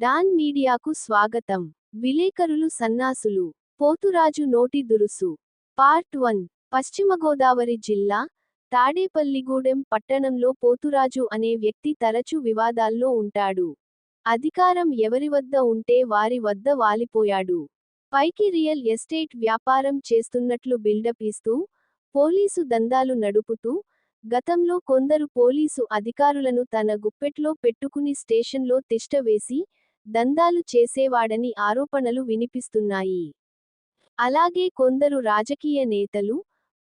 Don మీడియాకు స్వాగతం. విలేకరులు సన్నాసులు. పోతురాజు నోటి దురుసు. Part one. పశ్చిమ గోదావరి జిల్లా తాడేపల్లిగూడెం పట్టణంలో పోతురాజు అనే వ్యక్తి తరచూ వివాదాల్లో ఉంటాడు. అధికారం ఎవరి వద్ద ఉంటే వారి వద్ద వాలిపోయాడు. పైకి రియల్ ఎస్టేట్ వ్యాపారం చేస్తున్నట్లు బిల్డప్ ఇస్తూ పోలీసు దందాలు నడుపుతూ గతంలో కొందరు పోలీసు అధికారులను తన గుప్పెట్లో పెట్టుకుని స్టేషన్లో తిష్టవేసి దందాలు చేసేవాడని ఆరోపణలు వినిపిస్తున్నాయి. అలాగే కొందరు రాజకీయ నేతలు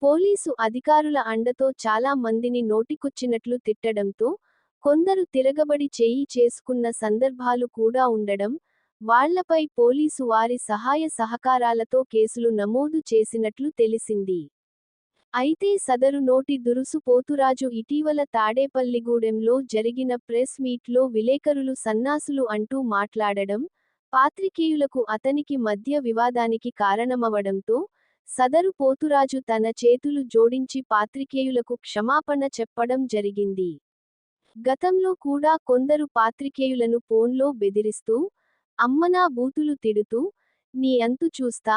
పోలీసు అధికారుల అండతో చాలా మందిని నోటికొచ్చినట్లు తిట్టడంతో కొందరు తిరగబడి చేయి చేసుకున్న సందర్భాలు కూడా ఉండడం వాళ్ళపై పోలీసు వారి సహాయ సహకారాలతో కేసులు నమోదు చేసినట్లు తెలిసింది. అయితే సదరు నోటి దురుసు పోతురాజు ఇటీవల తాడేపల్లిగూడెంలో జరిగిన ప్రెస్ మీట్లో విలేకరులు సన్నాసులు అంటూ మాట్లాడడం పాత్రికేయులకు అతనికి మధ్య వివాదానికి కారణమవడంతో సదరు పోతురాజు తన చేతులు జోడించి పాత్రికేయులకు క్షమాపణ చెప్పడం జరిగింది. గతంలో కూడా కొందరు పాత్రికేయులను ఫోన్లో బెదిరిస్తూ అమ్మనా బూతులు తిడుతూ నీ అంతు చూస్తా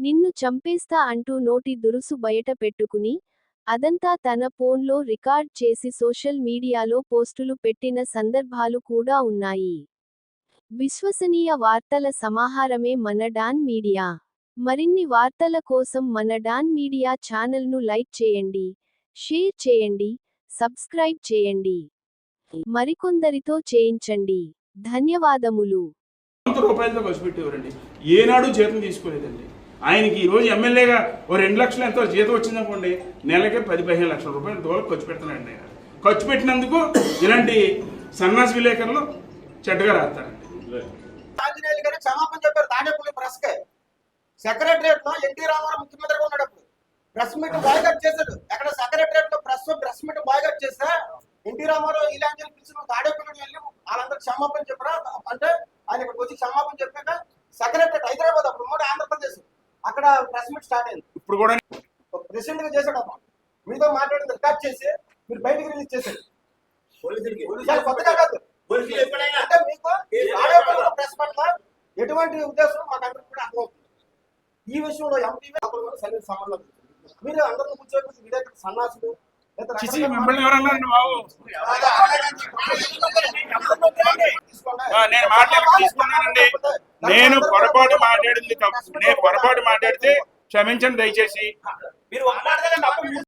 నిన్ను చంపేస్తా అంటూ నోటి దురుసు బయట పెట్టుకుని అదంతా తన ఫోన్లో రికార్డ్ చేసి సోషల్ మీడియాలో పోస్టులు పెట్టిన సందర్భాలు కూడా ఉన్నాయి. విశ్వసనీయ వార్తల సమాహారమే మన డాన్ మీడియా. మరిన్ని వార్తల కోసం మన డాన్ మీడియా ఛానల్ను లైక్ చేయండి షేర్ చేయండి సబ్స్క్రైబ్ చేయండి. మరికొందరితో చేయించండి. ధన్యవాదములు. రూపాయలతో ఖర్చు పెట్టేవారండి. ఏనాడు జీతం తీసుకోలేదండి. ఆయనకి ఈ రోజు ఎమ్మెల్యేగా ఓ రెండు లక్షలు ఎంతో జీతం వచ్చిందనుకోండి నెలకే పది పదిహేను లక్షల రూపాయలు దూరం ఖర్చు పెడుతున్నాడండి ఆయన. ఖర్చు పెట్టినందుకు ఇలాంటి సన్నాసి విలేకరులు చెడ్డగా రాస్తారండి. ఆంజనేయులు గారు క్షమాపణ చెప్పారు తాడేపల్లి ప్రెస్కే. సెక్రటరియట్లో ఎన్టీ రామారావు ముఖ్యమంత్రిగా ఉన్నప్పుడు ప్రెస్ మీట్ బాయ్కట్ చేశాడు. అక్కడ సెక్రటరియట్లో ప్రెస్ ప్రెస్ మీట్ బాయ్కట్ చేస్తే ఎన్టీ రామారావు ఇలాంటి పిలిచిన తాడేపల్లి వెళ్ళి వాళ్ళందరూ క్షమాపణ చెప్పరా? అంటే ఆయన ఇక్కడికి వచ్చి క్షమాపణ చెప్పాక సెక్రటరియట్ హైదరాబాద్ అప్పుడు మూడు ఆంధ్రప్రదేశ్. అక్కడ ప్రెస్ మీట్ స్టార్ట్ అయింది. ఇప్పుడు కూడా ప్రెసిడెంట్గా చేశాడు అతను మీతో మాట్లాడింది రికార్డ్ చేసి మీరు బయటకు రిలీజ్ చేశాడు చాలా కొత్తగా కాదు. అంటే మీకు తాడేపల్లి ప్రెస్ పట్ల ఎటువంటి ఉద్దేశం మాకు అందరికి కూడా అర్థమవుతుంది. ఈ విషయంలో ఎంపీ సరైన సంబంధం. మీరు అందరిని కూర్చోబెట్టి విలేకరు సన్నాసులు మిమ్మల్ని ఎవరన్నారండి బాబు? తీసుకోండి. ఆ, నేను మాట్లాడి తీసుకున్నానండి. నేను పొరపాటు మాట్లాడింది తప్పు. నేను పొరపాటు మాట్లాడితే క్షమించండి దయచేసి. మీరు